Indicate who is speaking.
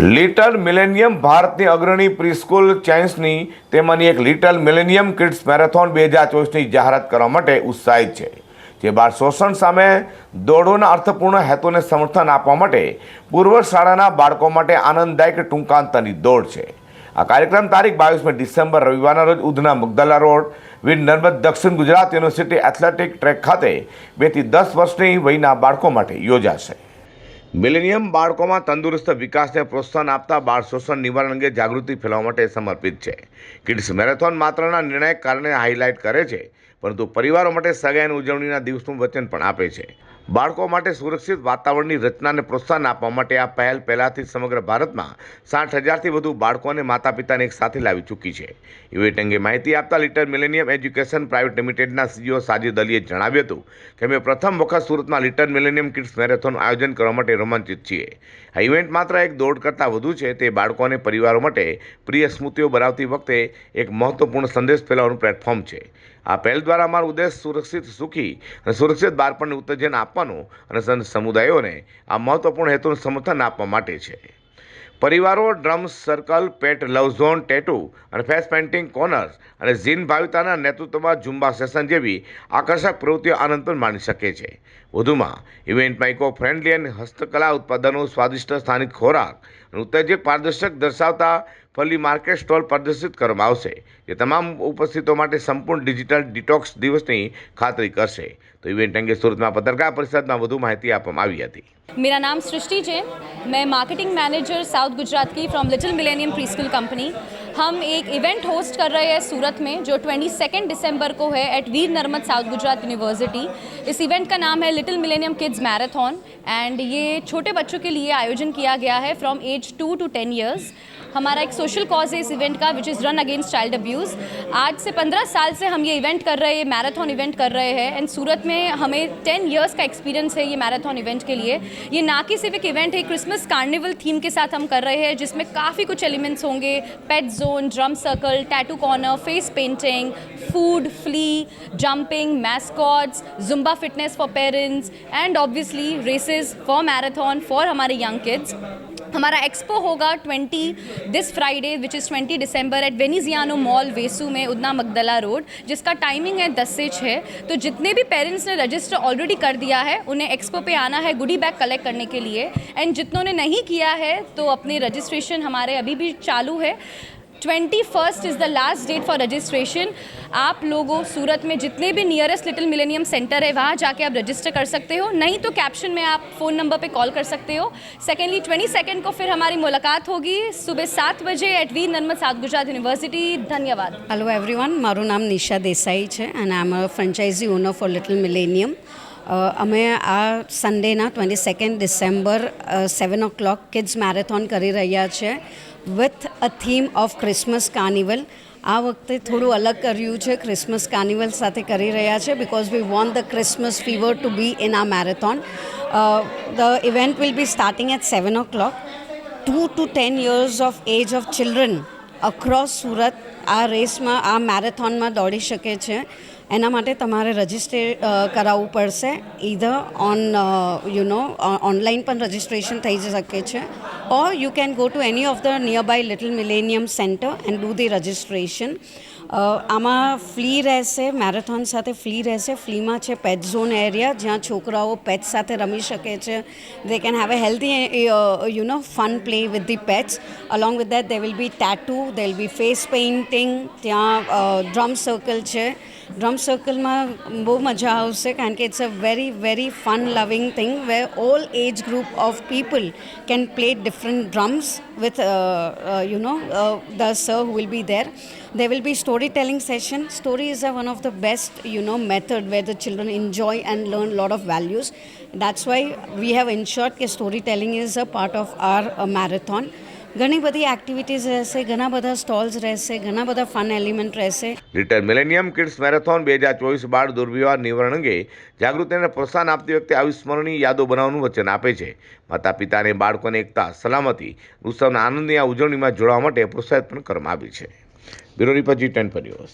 Speaker 1: Little millennium ભારતની અગ્રણી preschool ચેન્સની તેમાંની એક લિટલ મિલેનિયમ કિડ્સ મેરેથોન બે હજાર ચોવીસની જાહેરાત કરવા માટે ઉત્સાહિત છે, જે બાળ શોષણ સામે દોડોના અર્થપૂર્ણ હેતુને સમર્થન આપવા માટે પૂર્વ શાળાના બાળકો માટે આનંદદાયક ટૂંકાંતરની દોડ છે. આ કાર્યક્રમ તારીખ બાવીસમી ડિસેમ્બર રવિવારના રોજ ઉધના મુગદલા રોડ, વીર નર્મદ દક્ષિણ ગુજરાત યુનિવર્સિટી એથ્લેટિક ટ્રેક ખાતે બેથી દસ વર્ષની વયના બાળકો માટે યોજાશે. મિલેનિયમ બાળકોમાં તંદુરસ્ત વિકાસને પ્રોત્સાહન આપતા બાળ શોષણ નિવારણ અંગે જાગૃતિ ફેલાવવા માટે સમર્પિત છે. કિડ્સ મેરેથોન માત્રના નિર્ણાયક કારણે હાઇલાઇટ કરે છે, પરંતુ પરિવારો માટે સગાઈ ઉજવણીના દિવસનું વચન પણ આપે છે. બાળકો માટે સુરક્ષિત વાતાવરણની રચનાને પ્રોત્સાહન આપવા માટે આ પહેલ પહેલાંથી સમગ્ર ભારતમાં સાઠ હજારથી વધુ બાળકો અને માતા પિતાને એક સાથે લાવી ચૂકી છે. ઇવેન્ટ અંગે માહિતી આપતા લિટર મિલેનિયમ એજ્યુકેશન પ્રાઇવેટ લિમિટેડના સીઈઓ સાજિદ અલીએ જણાવ્યું હતું કે અમે પ્રથમ વખત સુરતમાં લિટર મિલેનિયમ કિડ્સ મેરેથોનનું આયોજન કરવા માટે રોમાંચિત છીએ. આ ઇવેન્ટ માત્ર એક દોડ કરતાં વધુ છે, તે બાળકો અને પરિવારો માટે પ્રિય સ્મૃતિઓ બનાવતી વખતે એક મહત્વપૂર્ણ સંદેશ ફેલાવવાનું પ્લેટફોર્મ છે. આ પહેલ દ્વારા અમારો ઉદ્દેશ સુરક્ષિત સુખી અને સુરક્ષિત બાળપણને ઉત્તેજન આપવાનું અને સંત સમુદાયોને આ મહત્વપૂર્ણ હેતુનું સમર્થન આપવા માટે છે. પરિવારો drums circle, pet love zone, tattoo અને ફેસ પેઇન્ટિંગ કોર્નર્સ અને ઝીન ભાવિતાના નેતૃત્વમાં ઝુંબા સેશન જેવી આકર્ષક પ્રવૃત્તિઓ આનંદ પણ માણી શકે છે. વધુમાં, ઇવેન્ટમાં ઇકો ફ્રેન્ડલી અને હસ્તકલા ઉત્પાદનો, સ્વાદિષ્ટ સ્થાનિક ખોરાક અને ઉત્તેજક પારદર્શક દર્શાવતા ફલી માર્કેટ સ્ટોલ પ્રદર્શિત કરવામાં આવશે જે તમામ ઉપસ્થિતો માટે સંપૂર્ણ ડિજિટલ ડિટોક્સ દિવસની ખાતરી કરશે તો ઇવેન્ટ અંગે સુરતમાં પત્રકાર પરિષદમાં વધુ માહિતી આપવામાં આવી હતી
Speaker 2: मेरा नाम सृष्टि जैन मैं मार्केटिंग मैनेजर साउथ गुजरात की from Little Millennium pre school company हम एक इवेंट होस्ट कर रहे हैं सूरत में जो 22 दिसंबर को है at Veer Narmad South Gujarat University इस इवेंट का नाम है Little Millennium Kids Marathon and ये छोटे बच्चों के लिए आयोजन किया गया है from age two to ten years हमारा एक सोशल कॉज है इस इवेंट का which is run against child abuse आज से पंद्रह साल से हम ये इवेंट कर रहे हैं मैराथन इवेंट कर रहे हैं एंड सूरत में हमें टेन ईयर्स का एक्सपीरियंस है ये मैराथन इवेंट के लिए. ये ना कि सिर्फ़ एक इवेंट है क्रिसमस कार्निवल थीम के साथ हम कर रहे हैं, जिसमें काफ़ी कुछ एलिमेंट्स होंगे. Pet zone drum circle tattoo corner face painting food flea jumping mascots Zumba fitness for parents and obviously races for marathon for हमारे यंग किड्स हमारा एक्सपो होगा 20 दिस फ्राइडे विच इज़ 20 दिसंबर एट वेनिजियानो मॉल वेसू में Udhna Magdalla road, जिसका timing है 10 से छः तो जितने भी पेरेंट्स ने रजिस्टर ऑलरेडी कर दिया है, उन्हें एक्सपो पे आना है गुडी बैग कलेक्ट करने के लिए। एंड जितनों ने नहीं किया है तो अपने रजिस्ट्रेशन हमारे अभी भी चालू है। twenty first is the last date for registration आप लोगों सूरत में जितने भी नियरेस्ट लिटिल मिलेनियम सेंटर है वहाँ जाके आप रजिस्टर कर सकते हो नहीं तो कैप्शन में आप फ़ोन नंबर पे कॉल कर सकते हो सेकेंडली ट्वेंटी सेकेंड को फिर हमारी मुलाकात होगी सुबह सात बजे at Veer Narmad South Gujarat University धन्यवाद
Speaker 3: હેલો એવરીવન મારું નામ નિશા દેસાઈ છે અને આમ franchise owner for Little Millennium અમે આ સન્ડેના twenty second December seven o'clock kids marathon કરી રહ્યા છે with a theme of Christmas carnival આ વખતે થોડું અલગ કર્યું છે. ક્રિસમસ કાર્નિવલ સાથે કરી રહ્યા છે because we want the Christmas fever to be in આ marathon the event will be starting at seven o'clock two to ten years of age of children across Surat આ રેસમાં આ મેરેથોનમાં દોડી શકે છે. એના માટે તમારે રજિસ્ટ્રે કરાવવું પડશે. Either on you know online પણ રજિસ્ટ્રેશન થઈ શકે છે. Or you can go to any of the nearby Little Millennium centre and do the registration આમાં ફ્લી રહેશે મેરેથોન સાથે ફ્લી રહેશે ફ્લીમાં છે પેટ ઝોન એરિયા જ્યાં છોકરાઓ પેટ સાથે રમી શકે છે they can have a healthy you know fun play with the pets along with that they will be tattoo they will be face painting ત્યાં ડ્રમ સર્કલ છે ડ્રમ સર્કલમાં બહુ મજા આવશે કારણ કે it's a very very fun loving thing where all age group of people can play different drums with uh, uh, you know uh, the sir who will be there there will be storytelling session stories are one of the best you know method where the children enjoy and learn lot of values that's why we have ensured that storytelling is a part of our uh, marathon ઘણી બધી activities રહેશે, ઘણા બધા stalls રહેશે, ઘણા બધા fun element રહેશે.
Speaker 1: Little Millennium kids marathon બે હજાર ચોવીસ બાળ દુર્વ્યવહાર નિવારણ અંગે જાગૃતિને પ્રોત્સાહન આપતી વખતે અવિસ્મરણીય યાદો બનાવવાનું વચન આપે છે. માતા પિતાને બાળકોને એકતા, સલામતી, ઉત્સવના આનંદની આ ઉજવણીમાં જોડવા માટે પ્રોત્સાહિત પણ કરવામાં આવી છે. બ્યુરો રિપોર્ટ જી ટેન પર